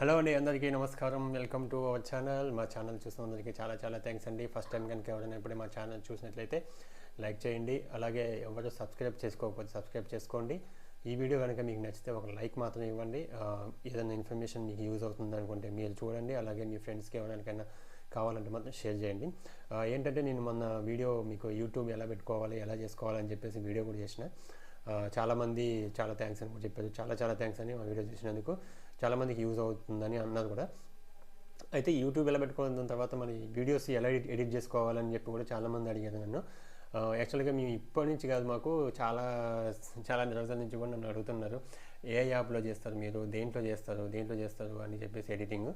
Hello అండి అందరికీ నమస్కారం. Welcome to our channel. మా ఛానల్ చూసిన అందరికీ చాలా చాలా థ్యాంక్స్ అండి. ఫస్ట్ టైం కనుక ఎవరైనా ఇప్పుడే మా ఛానల్ చూసినట్లయితే లైక్ చేయండి. అలాగే ఎవరు సబ్స్క్రైబ్ చేసుకోకపోతే సబ్స్క్రైబ్ చేసుకోండి. ఈ వీడియో కనుక మీకు నచ్చితే ఒక లైక్ మాత్రం ఇవ్వండి. ఏదైనా ఇన్ఫర్మేషన్ మీకు యూజ్ అవుతుంది అనుకుంటే మీరు చూడండి. అలాగే మీ ఫ్రెండ్స్కి ఎవరికైనా కావాలంటే మాత్రం షేర్ చేయండి. ఏంటంటే నేను మొన్న వీడియో మీకు యూట్యూబ్ ఎలా పెట్టుకోవాలి ఎలా చేసుకోవాలని చెప్పేసి వీడియో కూడా చేసిన. చాలామంది చాలా థ్యాంక్స్ అని కూడా చెప్పారు. చాలా చాలా థ్యాంక్స్ అని మా వీడియో చూసినందుకు. చాలామందికి యూజ్ అవుతుందని అన్నారు కూడా. అయితే యూట్యూబ్ ఎలా పెట్టుకున్న తర్వాత మన వీడియోస్ ఎలా ఎడిట్ ఎడిట్ చేసుకోవాలని చెప్పి కూడా చాలామంది అడిగారు నన్ను. యాక్చువల్గా మేము ఇప్పటి నుంచి కాదు మాకు చాలా చాలా రోజుల నుంచి కూడా నన్ను అడుగుతున్నారు. ఏ యాప్లో చేస్తారు మీరు? దేంట్లో చేస్తారు? దేంట్లో చేస్తారు? అని చెప్పేసి ఎడిటింగ్.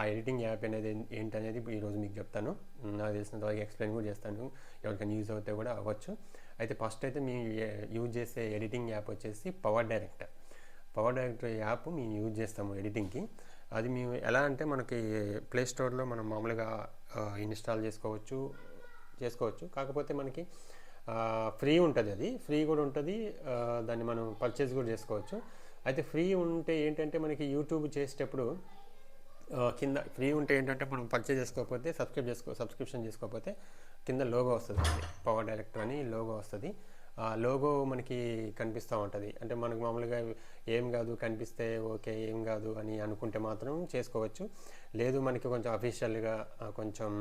ఆ ఎడిటింగ్ యాప్ అనేది ఏంటనేది ఇప్పుడు ఈరోజు మీకు చెప్తాను. నాకు తెలిసినంత వరకు ఎక్స్ప్లెయిన్ కూడా చేస్తాను. ఎవరికైనా యూజ్ అవుతే కూడా అవ్వచ్చు. అయితే ఫస్ట్ అయితే మేము యూజ్ చేసే ఎడిటింగ్ యాప్ వచ్చేసి Power Director. Power Director app మేము యూజ్ చేస్తాము ఎడిటింగ్కి. అది మేము ఎలా అంటే మనకి ప్లే స్టోర్లో మనం మామూలుగా ఇన్స్టాల్ చేసుకోవచ్చు చేసుకోవచ్చు. కాకపోతే మనకి ఫ్రీ ఉంటుంది అది. ఫ్రీ కూడా ఉంటుంది దాన్ని మనం పర్చేస్ కూడా చేసుకోవచ్చు. అయితే ఫ్రీ ఉంటే ఏంటంటే మనకి యూట్యూబ్ చేసేటప్పుడు కింద ఫ్రీ ఉంటే ఏంటంటే మనం పర్చేజ్ చేసుకోకపోతే సబ్స్క్రైబ్ చేసుకో సబ్స్క్రిప్షన్ చేసుకోకపోతే కింద లోగో వస్తుంది. పవర్ డైరెక్టర్ అని లోగో వస్తుంది. లోగో మనకి కనిపిస్తూ ఉంటుంది. అంటే మనకు మామూలుగా ఏం కాదు కనిపిస్తే ఓకే ఏం కాదు అని అనుకుంటే మాత్రం చేసుకోవచ్చు. లేదు మనకి కొంచెం అఫీషియల్గా కొంచెం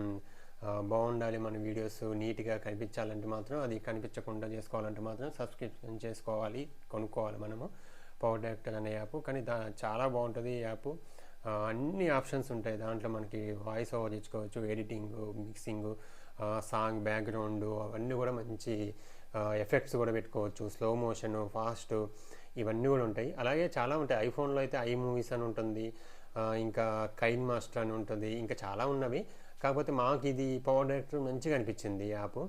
బాగుండాలి మన వీడియోస్ నీట్గా కనిపించాలంటే మాత్రం అది కనిపించకుండా చేసుకోవాలంటే మాత్రం సబ్స్క్రిప్షన్ చేసుకోవాలి కొనుక్కోవాలి మనము. పవర్ డైరెక్టర్ అనే యాప్ కానీ దా చాలా బాగుంటుంది ఈ యాప్ అన్ని ఆప్షన్స్ ఉంటాయి. దాంట్లో మనకి వాయిస్ ఓవర్ తెచ్చుకోవచ్చు ఎడిటింగ్ మిక్సింగ్ సాంగ్ బ్యాక్గ్రౌండ్ అవన్నీ కూడా మంచి ఎఫెక్ట్స్ కూడా పెట్టుకోవచ్చు స్లో మోషన్ ఫాస్ట్ ఇవన్నీ కూడా ఉంటాయి. అలాగే చాలా ఉంటాయి. ఐఫోన్లో అయితే ఐ మూవీస్ అని ఉంటుంది ఇంకా కైన్ మాస్టర్ అని ఉంటుంది ఇంకా చాలా ఉన్నవి. కాకపోతే మాకు ఇది పవర్ డైరెక్టర్ మంచిగా అనిపించింది యాప్.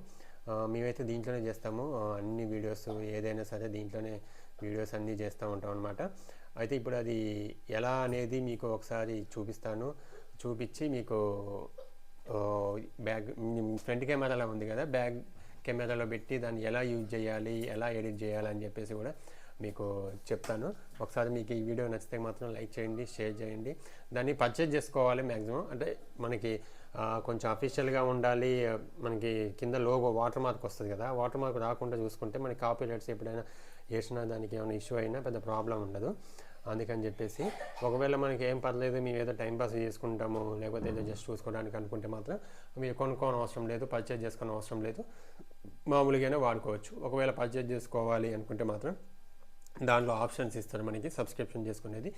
మేమైతే దీంట్లోనే చేస్తాము. అన్ని వీడియోస్ ఏదైనా సరే దీంట్లోనే వీడియోస్ అన్నీ చేస్తూ ఉంటాం అనమాట అయితే ఇప్పుడు అది ఎలా అనేది మీకు ఒకసారి చూపిస్తాను. చూపించి మీకు బ్యాగ్ ఫ్రంట్ అలా ఉంది కదా బ్యాగ్ కెమెరాలో పెట్టి దాన్ని ఎలా యూజ్ చేయాలి ఎలా ఎడిట్ చేయాలి అని చెప్పేసి కూడా మీకు చెప్తాను. ఒకసారి మీకు ఈ వీడియో నచ్చితే మాత్రం లైక్ చేయండి షేర్ చేయండి. దాన్ని పర్చేజ్ చేసుకోవాలి మ్యాక్సిమం అంటే మనకి కొంచెం అఫీషియల్గా ఉండాలి. మనకి కింద లోగో వాటర్ మార్క్ వస్తుంది కదా వాటర్ మార్క్ రాకుండా చూసుకుంటే మనకి కాపీ రైట్స్ ఎప్పుడైనా వేసినా దానికి ఏమైనా ఇష్యూ అయినా పెద్ద ప్రాబ్లం ఉండదు. అందుకని చెప్పేసి ఒకవేళ మనకి ఏం పర్లేదు మేము ఏదో టైం పాస్ చేసుకుంటాము లేకపోతే ఏదో జస్ట్ చూసుకోవడానికి అనుకుంటే మాత్రం మీరు కొనుక్కోని అవసరం లేదు పర్చేజ్ చేసుకోని అవసరం లేదు. మామూలుగానే వాడుకోవచ్చు. ఒకవేళ పర్చేజ్ చేసుకోవాలి అనుకుంటే మాత్రం దాంట్లో ఆప్షన్స్ ఇస్తారు మనకి సబ్స్క్రిప్షన్ చేసుకునేది.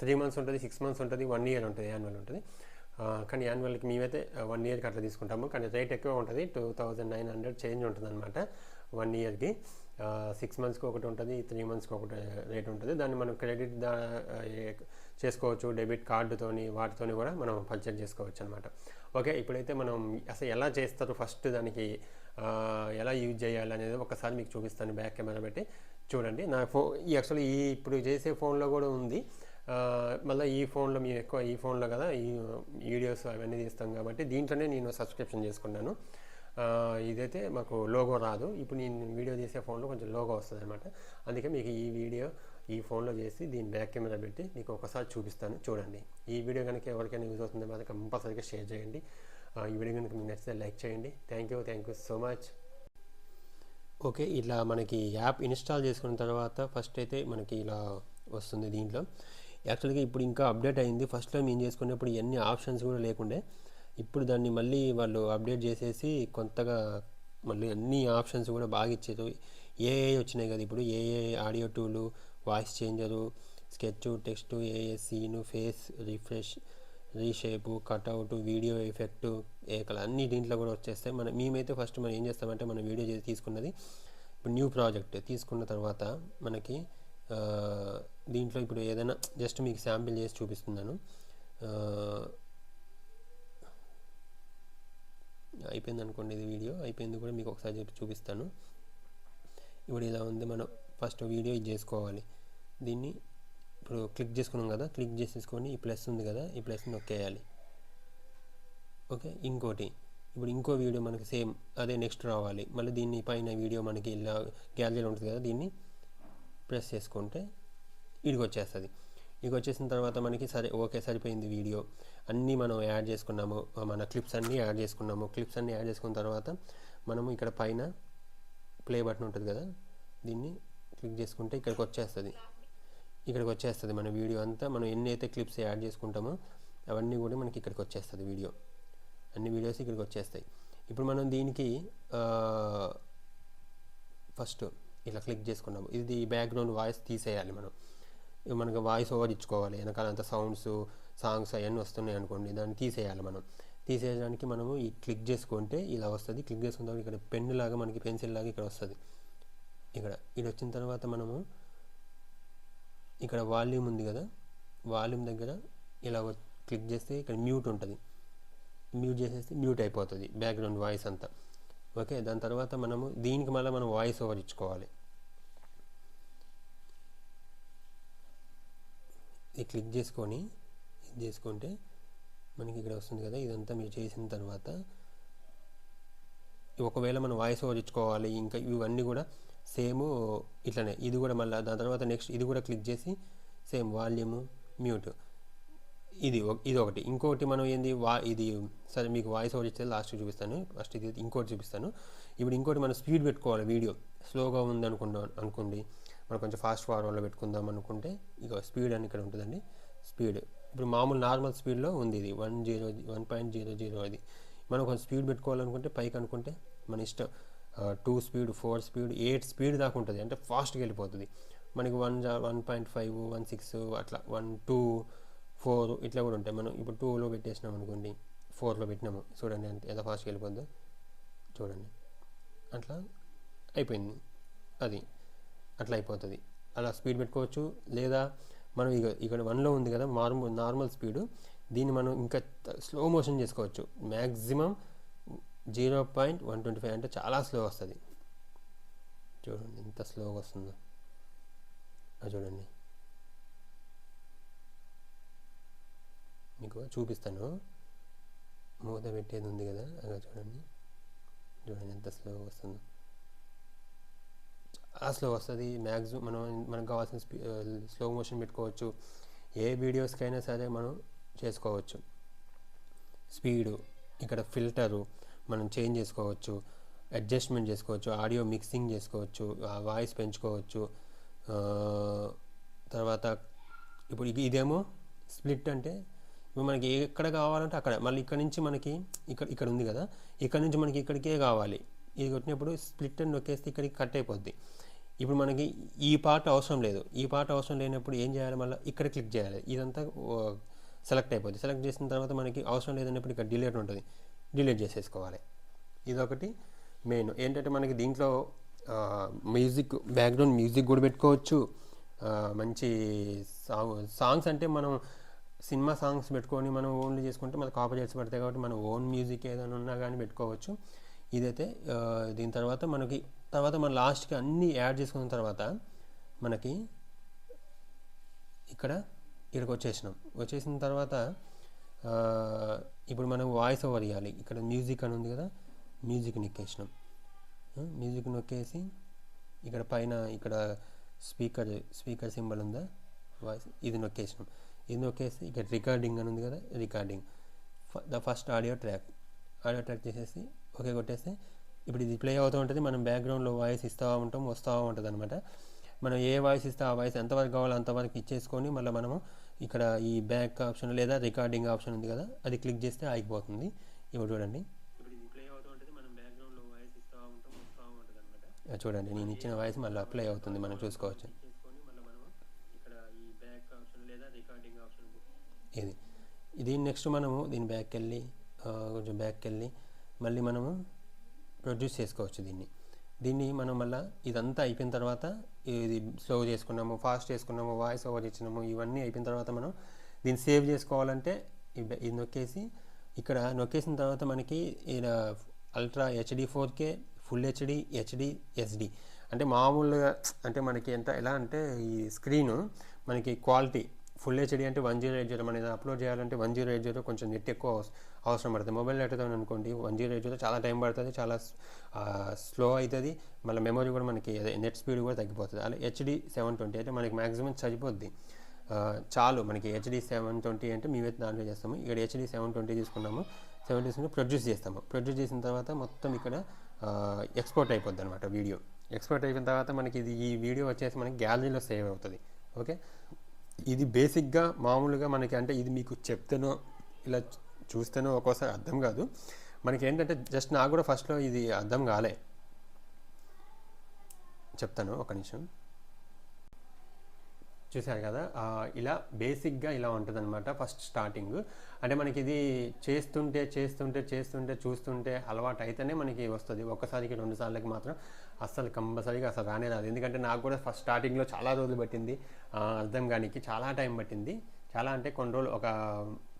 త్రీ మంత్స్ ఉంటుంది సిక్స్ మంత్స్ ఉంటుంది వన్ ఇయర్ ఉంటుంది యాన్యువల్ ఉంటుంది. కానీ యాన్యువల్కి మేమైతే వన్ ఇయర్కి అట్లా తీసుకుంటాము. కానీ రేట్ ఎక్కువ ఉంటుంది two thousand nine hundred change ఉంటుంది అనమాట వన్ ఇయర్కి సిక్స్ మంత్స్కి ఒకటి ఉంటుంది త్రీ మంత్స్కి ఒకటి రేట్ ఉంటుంది. దాన్ని మనం క్రెడిట్ దా చేసుకోవచ్చు డెబిట్ కార్డుతోని వాటితోని కూడా మనం పర్చేజ్ చేసుకోవచ్చు అనమాట ఓకే ఇప్పుడైతే మనం అసలు ఎలా చేస్తారు ఫస్ట్ దానికి ఎలా యూజ్ చేయాలి అనేది ఒకసారి మీకు చూపిస్తాను బ్యాక్ కెమెరా పెట్టి. చూడండి నా ఫో ఈ యాక్చువల్లీ ఈ ఇప్పుడు చేసే ఫోన్లో కూడా ఉంది. మళ్ళీ ఈ ఫోన్లో మేము ఎక్కువ ఈ ఫోన్లో కదా ఈ వీడియోస్ అవన్నీ తీస్తాం కాబట్టి దీంట్లోనే నేను సబ్స్క్రిప్షన్ చేసుకున్నాను. ఇదైతే మాకు లోగో రాదు. ఇప్పుడు నేను వీడియో తీసే ఫోన్లో కొంచెం లోగో వస్తుంది అనమాట అందుకే మీకు ఈ వీడియో ఈ ఫోన్లో చేసి దీని బ్యాక్ కెమెరా పెట్టి మీకు ఒకసారి చూపిస్తాను. చూడండి. ఈ వీడియో కనుక ఎవరికైనా యూజ్ అవుతుందో మాత్రం కంపల్సరీగా షేర్ చేయండి. ఈ వీడియో కనుక మీకు నచ్చితే లైక్ చేయండి. Thank you thank you so much okay ఇలా మనకి యాప్ ఇన్స్టాల్ చేసుకున్న తర్వాత ఫస్ట్ అయితే మనకి ఇలా వస్తుంది దీంట్లో. యాక్చువల్గా ఇప్పుడు ఇంకా అప్డేట్ అయింది. ఫస్ట్లో మేము చేసుకునేప్పుడు ఎన్ని ఆప్షన్స్ కూడా లేకుండే. ఇప్పుడు దాన్ని మళ్ళీ వాళ్ళు అప్డేట్ చేసేసి కొత్తగా మళ్ళీ అన్ని ఆప్షన్స్ కూడా బాగా ఇచ్చారు ఏఏ వచ్చినాయి కదా. ఇప్పుడు ఏఏ ఆడియో టూలు వాయిస్ చేంజరు స్కెచ్ టెక్స్ట్ ఏఏ scene face refresh reshape cutout video effect ఏకలు అన్ని దీంట్లో కూడా వచ్చేస్తాయి. మనం మేమైతే ఫస్ట్ మనం ఏం చేస్తామంటే మనం వీడియో చేసి తీసుకున్నది ఇప్పుడు న్యూ ప్రాజెక్ట్ తీసుకున్న తర్వాత మనకి దీంట్లో ఇప్పుడు ఏదైనా జస్ట్ మీకు శాంపిల్ చేసి చూపిస్తున్నాను. అయిపోయింది అనుకోండి ఇది వీడియో. అయిపోయింది కూడా మీకు ఒకసారి చెప్పి చూపిస్తాను. ఇప్పుడు ఇలా ఉంది మనం ఫస్ట్ వీడియో ఇది చేసుకోవాలి. దీన్ని ఇప్పుడు క్లిక్ చేసుకున్నాం కదా క్లిక్ చేసేసుకొని ఈ ప్లస్ ఉంది కదా ఈ ప్లస్ నొక్కేయాలి. ఓకే ఇంకోటి ఇప్పుడు ఇంకో వీడియో మనకి సేమ్ అదే నెక్స్ట్ రావాలి. మళ్ళీ దీన్ని పైన వీడియో మనకి ఇలా గ్యాలరీలో ఉంటుంది కదా దీన్ని ప్రెస్ చేసుకుంటే ఇడికి వచ్చేస్తుంది. ఇక వచ్చేసిన తర్వాత మనకి సరే ఓకే సరిపోయింది వీడియో అన్నీ మనం యాడ్ చేసుకున్నాము మన క్లిప్స్ అన్నీ యాడ్ చేసుకున్నాము. క్లిప్స్ అన్నీ యాడ్ చేసుకున్న తర్వాత మనము ఇక్కడ పైన ప్లే బటన్ ఉంటుంది కదా దీన్ని క్లిక్ చేసుకుంటే ఇక్కడికి వచ్చేస్తుంది. ఇక్కడికి వచ్చేస్తుంది మన వీడియో అంతా. మనం ఎన్ని అయితే క్లిప్స్ యాడ్ చేసుకుంటామో అవన్నీ కూడా మనకి ఇక్కడికి వచ్చేస్తుంది వీడియో. అన్ని వీడియోస్ ఇక్కడికి వచ్చేస్తాయి. ఇప్పుడు మనం దీనికి ఫస్ట్ ఇలా క్లిక్ చేసుకున్నాము. ఇది బ్యాక్గ్రౌండ్ వాయిస్ తీసేయాలి మనం. మనకు వాయిస్ ఓవర్ ఇచ్చుకోవాలి. వెనకాల అంత సౌండ్స్ సాంగ్స్ అవన్నీ వస్తున్నాయి అనుకోండి దాన్ని తీసేయాలి మనం. తీసేయడానికి మనము ఈ క్లిక్ చేసుకుంటే ఇలా వస్తుంది. క్లిక్ చేసుకుంటే ఇక్కడ పెన్ లాగా మనకి పెన్సిల్ లాగా ఇక్కడ వస్తుంది. ఇక్కడ ఇది వచ్చిన తర్వాత మనము ఇక్కడ వాల్యూమ్ ఉంది కదా వాల్యూమ్ దగ్గర ఇలా క్లిక్ చేస్తే ఇక్కడ మ్యూట్ ఉంటుంది. మ్యూట్ చేసేస్తే మ్యూట్ అయిపోతుంది బ్యాక్గ్రౌండ్ వాయిస్ అంతా. ఓకే దాని తర్వాత మనము దీనికి మళ్ళీ మనం వాయిస్ ఓవర్ ఇచ్చుకోవాలి. ఇది క్లిక్ చేసుకొని ఇది చేసుకుంటే మనకి ఇక్కడ వస్తుంది కదా ఇదంతా మీరు చేసిన తర్వాత ఒకవేళ మనం వాయిస్ ఓవర్ ఇచ్చుకోవాలి ఇంకా ఇవన్నీ కూడా సేమ్ ఇట్లనే. ఇది కూడా మళ్ళీ దాని తర్వాత నెక్స్ట్ ఇది కూడా క్లిక్ చేసి సేమ్ వాల్యూము మ్యూట్. ఇది ఇది ఒకటి. ఇంకోటి మనం ఏంది వా ఇది సరే మీకు వాయిస్ ఓవర్ ఇస్తే లాస్ట్ చూపిస్తాను. ఫస్ట్ ఇది ఇంకోటి చూపిస్తాను. ఇప్పుడు ఇంకోటి మనం స్పీడ్ పెట్టుకోవాలి వీడియో. స్లోగా ఉంది అనుకున్నాం అనుకోండి. మనం కొంచెం ఫాస్ట్ ఫార్వర్డ్లో పెట్టుకుందాం అనుకుంటే ఇక స్పీడ్ అని ఇక్కడ ఉంటుందండి. స్పీడ్. ఇప్పుడు మామూలు నార్మల్ స్పీడ్లో ఉంది ఇది. One zero one point zero zero అది. మనం కొంచెం స్పీడ్ పెట్టుకోవాలనుకుంటే పైకి అనుకుంటే మన ఇష్టం. Two speed four speed eight speed దాకా ఉంటుంది. అంటే ఫాస్ట్గా వెళ్ళిపోతుంది. మనకి one one point five one six అట్లా వన్ టూ ఫోర్ ఇట్లా కూడా ఉంటాయి. మనం ఇప్పుడు టూలో పెట్టేసినాం అనుకోండి ఫోర్లో పెట్టినాము. చూడండి అంటే ఎంత ఫాస్ట్గా వెళ్ళిపోద్దో. చూడండి. అట్లా అయిపోయింది. అది. అట్లా అయిపోతుంది. అలా స్పీడ్ పెట్టుకోవచ్చు. లేదా మనం ఇక ఇక్కడ వన్లో ఉంది కదా నార్మల్ నార్మల్ స్పీడు. దీన్ని మనం ఇంకా స్లో మోషన్ చేసుకోవచ్చు. Maximum zero point one twenty five అంటే చాలా స్లో వస్తుంది. చూడండి ఎంత స్లోగా వస్తుందో. చూడండి. మీకు చూపిస్తాను. మూత పెట్టేది ఉంది కదా అలా చూడండి. చూడండి ఎంత స్లోగా వస్తుందో. చాలా స్లో వస్తుంది మ్యాక్సిమం మనం మనకు కావాల్సిన స్లో మోషన్ పెట్టుకోవచ్చు. ఏ వీడియోస్కైనా సరే మనం చేసుకోవచ్చు. స్పీడు ఇక్కడ ఫిల్టరు మనం చేంజ్ చేసుకోవచ్చు అడ్జస్ట్మెంట్ చేసుకోవచ్చు ఆడియో మిక్సింగ్ చేసుకోవచ్చు వాయిస్ పెంచుకోవచ్చు తర్వాత ఇప్పుడు ఇదేమో స్ప్లిట్ అంటే ఇప్పుడు మనకి ఎక్కడ కావాలంటే అక్కడ. మళ్ళీ ఇక్కడ నుంచి మనకి ఇక్కడ ఇక్కడ ఉంది కదా ఇక్కడ నుంచి మనకి ఇక్కడికే కావాలి. ఇది కొట్టినప్పుడు స్ప్లిట్ అని నొక్కేస్తే ఇక్కడికి కట్ అయిపోద్ది. ఇప్పుడు మనకి ఈ పార్ట్ అవసరం లేదు. ఈ పార్ట్ అవసరం లేనప్పుడు ఏం చేయాలి? మళ్ళీ ఇక్కడ క్లిక్ చేయాలి. ఇదంతా సెలెక్ట్ అయిపోద్ది. సెలెక్ట్ చేసిన తర్వాత మనకి అవసరం లేదన్నప్పుడు ఇక్కడ డిలీట్ ఉంటుంది. డిలీట్ చేసేసుకోవాలి. ఇదొకటి మెయిన్. ఏంటంటే మనకి దీంట్లో మ్యూజిక్ బ్యాక్గ్రౌండ్ మ్యూజిక్ కూడా పెట్టుకోవచ్చు. మంచి సాంగ్ సాంగ్స్ అంటే మనం సినిమా సాంగ్స్ పెట్టుకొని మనం ఓన్లీ చేసుకుంటే మనకు కాపరేట్స్ పడతాయి కాబట్టి మనం ఓన్ మ్యూజిక్ ఏదైనా ఉన్నా కానీ పెట్టుకోవచ్చు. ఇదైతే దీని తర్వాత మనకి తర్వాత మనం లాస్ట్కి అన్నీ యాడ్ చేసుకున్న తర్వాత మనకి ఇక్కడ ఇక్కడికి వచ్చేసినాం వచ్చేసిన తర్వాత ఇప్పుడు మనం వాయిస్ ఓవర్ ఇవ్వాలి ఇక్కడ మ్యూజిక్ అని ఉంది కదా మ్యూజిక్ నొక్కేసినాం. మ్యూజిక్ నొక్కేసి ఇక్కడ పైన ఇక్కడ స్పీకర్ స్పీకర్ సింబల్ ఉందా? వాయిస్ ఇది నొక్కేసినాం. ఇది నొక్కేసి ఇక్కడ రికార్డింగ్ అని ఉంది కదా recording the first audio track audio track చేసేసి ఓకే కొట్టేస్తే ఇప్పుడు ఇది ప్లే అవుతూ ఉంటుంది మనం బ్యాక్గ్రౌండ్లో వాయిస్ ఇస్తూ ఉంటాం వస్తూ ఉంటుంది అనమాట మనం ఏ వాయిస్ ఇస్తే ఆ వాయిస్ ఎంతవరకు కావాలో అంతవరకు ఇచ్చేసుకొని మళ్ళీ మనము ఇక్కడ ఈ బ్యాక్ ఆప్షన్ లేదా రికార్డింగ్ ఆప్షన్ ఉంది కదా అది క్లిక్ చేస్తే ఆగిపోతుంది. ఇప్పుడు చూడండి. ఇప్పుడు ఇది ప్లే అవుతూ ఉంటుంది మనం బ్యాక్గ్రౌండ్లో వాయిస్ ఇస్తూ ఉంటాం వస్తూ ఉంటుంది అనమాట చూడండి నేను ఇచ్చిన వాయిస్ మళ్ళీ ప్లే అవుతుంది మనం చూసుకోవచ్చు. ఇది ఇది నెక్స్ట్ మనము దీని బ్యాక్కి వెళ్ళి కొంచెం బ్యాక్కి వెళ్ళి మళ్ళీ మనము ప్రొడ్యూస్ చేసుకోవచ్చు దీన్ని. దీన్ని మనం మళ్ళీ ఇదంతా అయిపోయిన తర్వాత ఇది స్లో చేసుకున్నాము ఫాస్ట్ చేసుకున్నాము వాయిస్ ఓవర్ ఇచ్చినాము ఇవన్నీ అయిపోయిన తర్వాత మనం దీన్ని సేవ్ చేసుకోవాలంటే ఇది నొక్కేసి ఇక్కడ నొక్కేసిన తర్వాత మనకి ఇలా ultra HD four K full HD HD SD అంటే మామూలుగా అంటే మనకి ఎంత ఎలా అంటే ఈ స్క్రీను మనకి క్వాలిటీ ఫుల్ హెచ్డి అంటే వన్ జీరో ఎయిట్ జీరో మనం అప్లోడ్ చేయాలంటే వన్ జీరో ఎయిట్ జీరో కొంచెం నెట్ ఎక్కువ అవసరం పడుతుంది. మొబైల్ నెట్ అనుకోండి వన్ జీరో ఎయిట్ చాలా టైం పడుతుంది చాలా స్లో అవుతుంది మళ్ళీ మెమరీ కూడా మనకి నెట్ స్పీడ్ కూడా తగ్గిపోతుంది. అలా హెచ్డి సెవెన్ ట్వంటీ అయితే మనకి మ్యాక్సిమం సరిపోద్ది. చాలు మనకి హెచ్డి సెవెన్ ట్వంటీ అంటే మేమైతే దాంట్లో చేస్తాము. ఇక్కడ హెచ్డి సెవెన్ ట్వంటీ తీసుకున్నాము. సెవెన్ తీసుకుని ప్రొడ్యూస్ చేస్తాము. ప్రొడ్యూస్ చేసిన తర్వాత మొత్తం ఇక్కడ ఎక్స్పోర్ట్ అయిపోద్ది అనమాట వీడియో. ఎక్స్పోర్ట్ అయిపోయిన తర్వాత మనకి ఇది ఈ వీడియో వచ్చేసి మనకి గ్యాలరీలో సేవ్ అవుతుంది. ఓకే? ఇది బేసిక్గా మామూలుగా మనకి అంటే ఇది మీకు చెప్తేనో ఇలా చూస్తేనే ఒక్కోసారి అర్థం కాదు. మనకి ఏంటంటే జస్ట్ నాకు కూడా ఫస్ట్లో ఇది అర్థం కాలే. చెప్తాను ఒక నిమిషం. చూశారు కదా ఇలా బేసిక్గా ఇలా ఉంటుంది అనమాట ఫస్ట్ స్టార్టింగ్. అంటే మనకి ఇది చేస్తుంటే చేస్తుంటే చేస్తుంటే చూస్తుంటే అలవాటు అయితేనే మనకి వస్తుంది. ఒక్కసారికి రెండు సార్లకి మాత్రం అస్సలు కంపల్సరీగా అసలు రానే రాదు. ఎందుకంటే నాకు కూడా ఫస్ట్ స్టార్టింగ్లో చాలా రోజులు పట్టింది. అర్థం కానికి చాలా టైం పట్టింది. చాలా అంటే కొన్ని రోజులు ఒక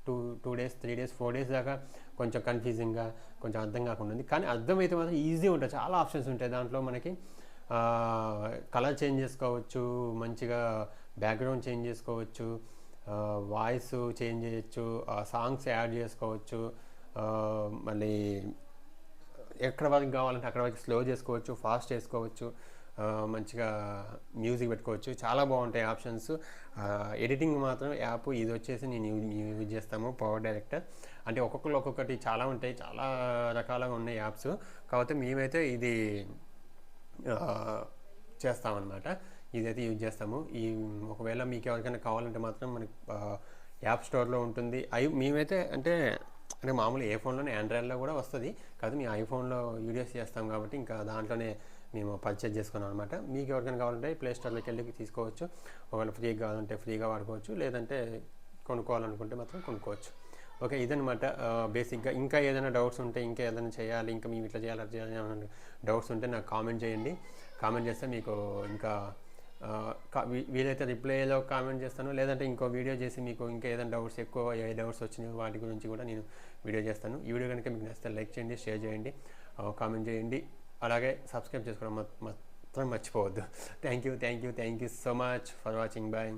two two days three days four days దాకా కొంచెం కన్ఫ్యూజింగ్గా కొంచెం అర్థం కాకుండా ఉంది. కానీ అర్థమైతే మాత్రం ఈజీ ఉంటుంది చాలా ఆప్షన్స్ ఉంటాయి దాంట్లో మనకి. కలర్ చేంజ్ చేసుకోవచ్చు మంచిగా బ్యాక్గ్రౌండ్ చేంజ్ చేసుకోవచ్చు వాయిస్ చేంజ్ చేయొచ్చు సాంగ్స్ యాడ్ చేసుకోవచ్చు మళ్ళీ ఎక్కడ వరకు కావాలంటే అక్కడ వరకు స్లో చేసుకోవచ్చు ఫాస్ట్ చేసుకోవచ్చు. మంచిగా మ్యూజిక్ పెట్టుకోవచ్చు. చాలా బాగుంటాయి ఆప్షన్స్. ఎడిటింగ్ మాత్రం యాప్ ఇది వచ్చేసి నేను యూజ్ చేస్తాము పవర్ డైరెక్టర్ అంటే ఒక్కొక్కరు ఒక్కొక్కటి చాలా ఉంటాయి చాలా రకాలుగా ఉన్నాయి యాప్స్. కాకపోతే మేమైతే ఇది చేస్తామన్నమాట. ఇదైతే యూజ్ చేస్తాము. ఈ ఒకవేళ మీకు ఎవరికైనా కావాలంటే మాత్రం మనకి యాప్ స్టోర్లో ఉంటుంది. అవి మేమైతే అంటే అంటే మామూలు ఏ ఫోన్లోనే ఆండ్రాయిడ్లో కూడా వస్తుంది. కాదు మీ ఐఫోన్లో వీడియోస్ చేస్తాం కాబట్టి ఇంకా దాంట్లోనే మేము పర్చేజ్ చేసుకున్నాం అనమాట మీకు ఎవరికైనా కావాలంటే ప్లే స్టోర్లోకి వెళ్ళి తీసుకోవచ్చు. ఒకవేళ ఫ్రీగా కావాలంటే ఫ్రీగా వాడుకోవచ్చు. లేదంటే కొనుక్కోవాలనుకుంటే మాత్రం కొనుక్కోవచ్చు. ఓకే ఇదనమాట బేసిక్గా ఇంకా ఏదైనా డౌట్స్ ఉంటే ఇంకా ఏదైనా చేయాలి ఇంకా మేము ఇట్లా చేయాలి అట్లా చేయాలి డౌట్స్ ఉంటే నాకు కామెంట్ చేయండి. కామెంట్ చేస్తే మీకు ఇంకా వీలైతే రిప్లైలో కామెంట్ చేస్తాను. లేదంటే ఇంకో వీడియో చేసి మీకు ఇంకా ఏదైనా డౌట్స్ ఎక్కువ ఏ డౌట్స్ వచ్చినాయో వాటి గురించి కూడా నేను వీడియో చేస్తాను. ఈ వీడియో కనుక మీకు నచ్చితే లైక్ చేయండి షేర్ చేయండి. కామెంట్ చేయండి. అలాగే సబ్స్క్రైబ్ చేసుకోవడం మాత్రం మర్చిపోవద్దు. Thank you thank you thank you so much for watching. Bye.